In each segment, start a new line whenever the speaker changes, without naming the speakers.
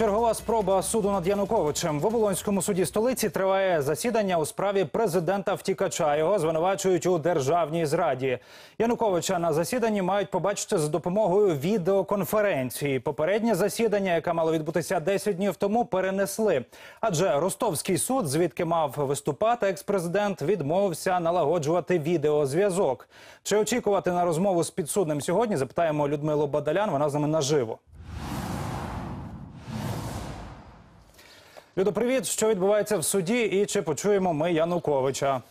Чергова спроба суду над Януковичем в Оболонському суді столиці триває засідання у справі президента втікача. Його звинувачують у державній зраді. Януковича на засіданні мають побачити за допомогою відеоконференції. Попереднє засідання, яке мало відбутися 10 днів тому, перенесли. Адже Ростовський суд, звідки мав виступати експрезидент, відмовився налагоджувати відеозв'язок. Чи очікувати на розмову з підсудним сьогодні? Запитаємо Людмилу Бадалян. Вона з нами наживо. Людо, привіт. Що відбувається в суді і чи почуємо ми Януковича?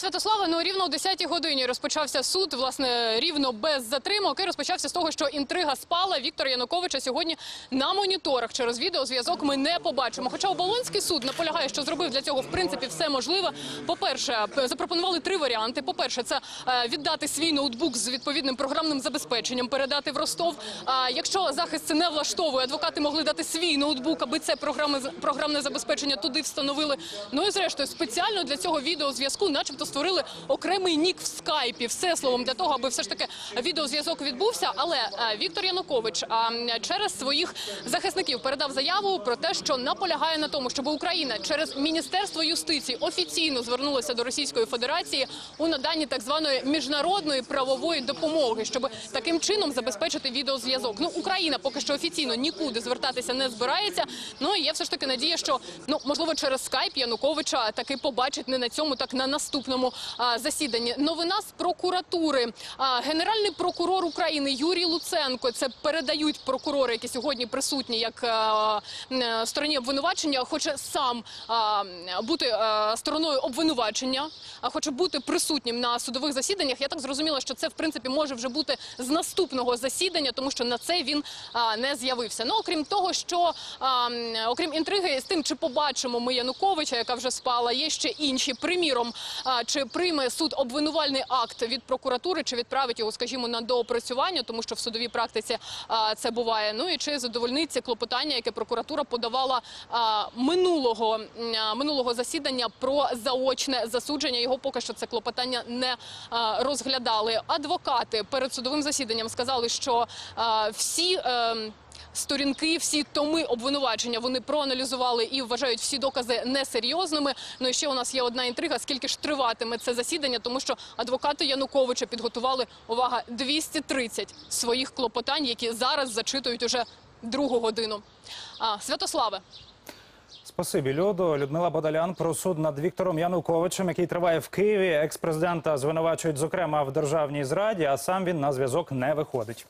Святослава. Ну рівно о 10-й годині розпочався суд. Власне, рівно без затримок. І розпочався з того, що інтрига спала. Віктора Януковича сьогодні на моніторах через відеозв'язок ми не побачимо. Хоча Оболонський суд наполягає, що зробив для цього в принципі все можливе. По-перше, запропонували три варіанти. По-перше, це е, віддати свій ноутбук з відповідним програмним забезпеченням, передати в Ростов. А якщо захист це не влаштовує, адвокати могли дати свій ноутбук, аби це програми програмне забезпечення туди встановили. Ну і зрештою, спеціально для цього відеозв'язку, начебто, створили окремий нік в скайпі. Все словом для того, аби все ж таки відеозв'язок відбувся. Але е, Віктор Янукович а, через своїх захисників передав заяву про те, що наполягає на тому, щоб Україна через міністерство юстиції офіційно звернулася до Російської Федерації у наданні так званої міжнародної правової допомоги, щоб таким чином забезпечити відеозв'язок. Ну Україна поки що офіційно нікуди звертатися не збирається. Ну і є все ж таки надія, що ну можливо через скайп Януковича таки побачить не на цьому, так на наступному а, засіданні. Новина з прокуратури. Генеральний прокурор України Юрій Луценко. Це передають прокурори, які сьогодні присутні як стороні обвинувачення, хоче сам бути стороною обвинувачення, хоче бути присутнім на судових засіданнях. Я так зрозуміла, що це в принципі може вже бути з наступного засідання, тому що на це він не з'явився. Ну окрім того, що окрім інтриги з тим, чи побачимо ми Януковича, яка вже спала, є ще інші. Приміром, чи прийме суд обвинувальний акт від прокуратури, чи відправить його, скажімо, на доопрацювання, тому що в судовій практиці це буває. Ну і чи задовольниться клопотання, яке прокуратура подавала минулого минулого засідання про заочне засудження. Його поки що це клопотання не розглядали. Адвокати перед судовим засіданням сказали, що всі. ем, Сторінки, всі томи обвинувачення вони проаналізували і вважають всі докази несерйозними. Ну і ще у нас є одна інтрига: скільки ж триватиме це засідання, тому що адвокати Януковича підготували увага 230 своїх клопотань, які зараз зачитують уже другу годину. А, Святославе,
Спасибі, Людо. Людмила Бадалян про суд над Віктором Януковичем, який триває в Києві. Екс-президента звинувачують, зокрема, в державній зраді, а сам він на зв'язок не виходить.